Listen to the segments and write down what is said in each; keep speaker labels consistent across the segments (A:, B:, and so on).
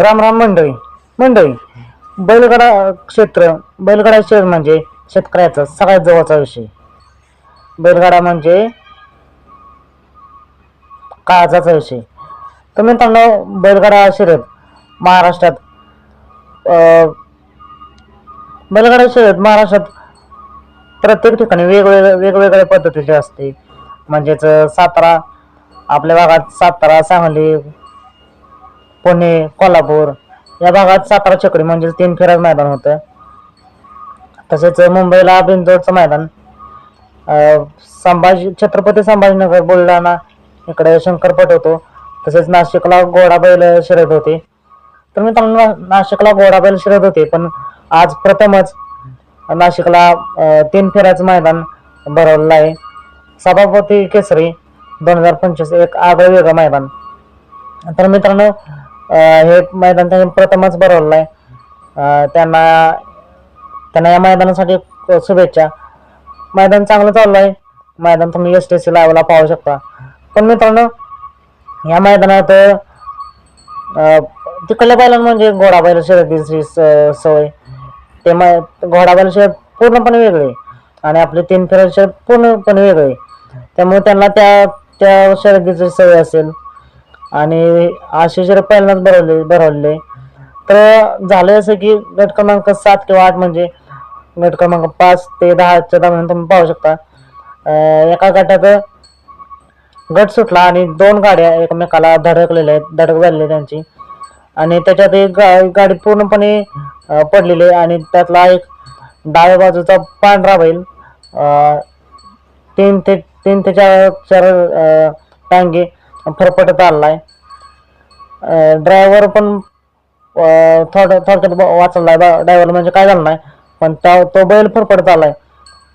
A: राम राम मंडळी. मंडळी बैलगाडा क्षेत्र बैलगाडा शहर म्हणजे शेतकऱ्याचा सगळ्यात जवळचा विषय. बैलगाडा म्हणजे काळजाचा विषय. तर मित्रांनो बैलगाडा शर्यत महाराष्ट्रात बैलगाडा शर्यत महाराष्ट्रात प्रत्येक ठिकाणी वेगवेगळ्या वेगवेगळ्या पद्धतीचे असते. म्हणजेच सातारा आपल्या भागात सातारा सांगली पुणे कोल्हापूर या भागात सातारा चकडी म्हणजे तीन फेऱ्याचं मैदान होतं. तसेच मुंबईला बिंदोडचं मैदान. संभाजी छत्रपती संभाजीनगर बुलढाणा इकडे शंकरपट होतो. तसेच नाशिकला घोडाबैल बैल होते. तर मित्रांनो नाशिकला घोडा बैल होते पण आज प्रथमच नाशिकला तीन फेऱ्याचं मैदान भरवलेलं आहे. सभापती केसरी दोन हजार पंचवीस एक आगळं वेगळं मैदान. तर मित्रांनो हे मैदान त्यांनी प्रथमच भरवलं आहे त्यांना त्यांना या मैदानासाठी शुभेच्छा. मैदान चांगलं चाललं आहे मैदान तुम्ही एस टी सी लावायला पाहू शकता. पण मित्रांनो या मैदानात अं, तिकडल्या बैलां म्हणजे घोडा बैल शर्यतीची स- सवय. ते मै घोडा बैल शर्यत पूर्णपणे वेगळी. आणि आपले तीन फेऱ्या शर्यत पूर्णपणे वेगळी. त्यामुळे त्यांना त्या त्या शर्यतीची सवय असेल. आणि असे जर पहिल्यांदाच भरवले भरवले. तर झालं असं की गट क्रमांक सात किंवा आठ म्हणजे गट क्रमांक पाच ते दहाच्या दरम्यान तुम्ही पाहू शकता. एका गटात गट सुटला आणि दोन गाड्या एकमेकाला धडकलेल्या आहेत धडक झालेली आहे त्यांची. आणि त्याच्यात एक गा- गाडी पूर्णपणे पडलेली आहे आणि त्यातला एक डाव्या बाजूचा पांढरा बैल तीन ते तीन ते चार चार टांगे फरफटत आलाय ड्रायव्हर पण थोड थोडं थोडक्यात वाचलाय ड्रायव्हर म्हणजे काय झालं नाही पण त्या तो बैल फरफडत आलाय.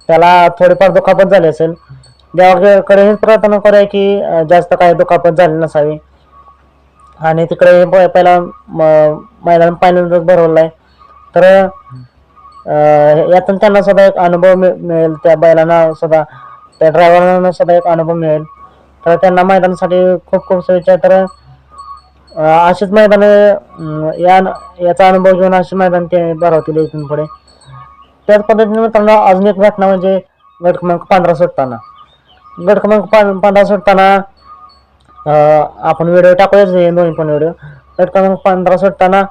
A: त्याला थोडीफार दुखापत झाली असेल. देवाकडे हेच प्रार्थना करूया की जास्त काही दुखापत झाली नसावी. आणि तिकडे प- पहिला म- मैदान पाण्यातच भरवलं आहे तर यातून त्यांना सुद्धा एक अनुभव मिळ- मिळेल. त्या बैलांना सुद्धा त्या ड्रायव्हरांना सुद्धा एक अनुभव मिळेल. तर त्यांना मैदानासाठी खूप खूप शुभेच्छा. तर अशीच मैदान या याचा अनुभव घेऊन अशी मैदान ते भरवतील इथून पुढे. त्याच पद्धतीने मित्रांनो अजून एक घटना म्हणजे गट क्रमांक पंधरा सुटताना. गट क्रमांक पां- पंधरा सुटताना आपण व्हिडिओ टाकूयाच दोन्ही पण व्हिडिओ. गट क्रमांक पंधरा सुटताना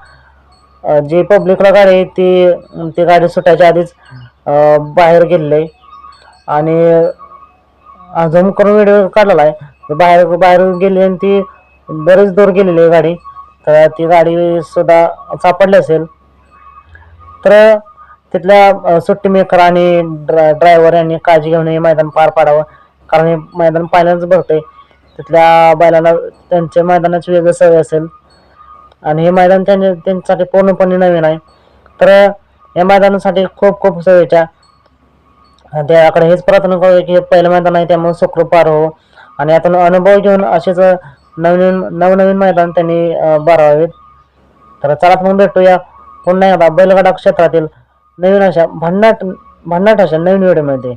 A: जी पब्लिकला गाडी आहे ती ती गाडी सुटायच्या आधीच बाहेर गेलेली आणि झूम करून व्हिडिओ काढलेला आहे. बाहेर बाहेरून गेली आणि ती बरेच दूर गेलेली आहे गाडी. तर ती गाडी सुद्धा सापडली असेल. तर तिथल्या सुट्टी मेकर आणि ड्रायव्हर यांनी काळजी घेऊन हे मैदान पार पाडावं. कारण हे मैदान पाहिल्यानंच भरतंय. तिथल्या बैलांना त्यांच्या मैदानाची वेगळी सवय असेल. आणि हे मैदान त्यांच्या त्यांच्यासाठी पूर्णपणे नवीन आहे. तर या मैदानासाठी खूप खूप शुभेच्छा देवाकडे त्याकडे हेच प्रार्थना करूया की पहिलं मैदान आहे त्यामुळे सुखरूप पार हो. आणि यातून अनुभव घेऊन असेच नवीन नवनवीन मैदान त्यांनी भरावेत. तर चला मग भेटूया पुन्हा एकदा बैलगाडा क्षेत्रातील नवीन अशा भन्नाट भन्नाट अशा नवीन व्हिडिओमध्ये.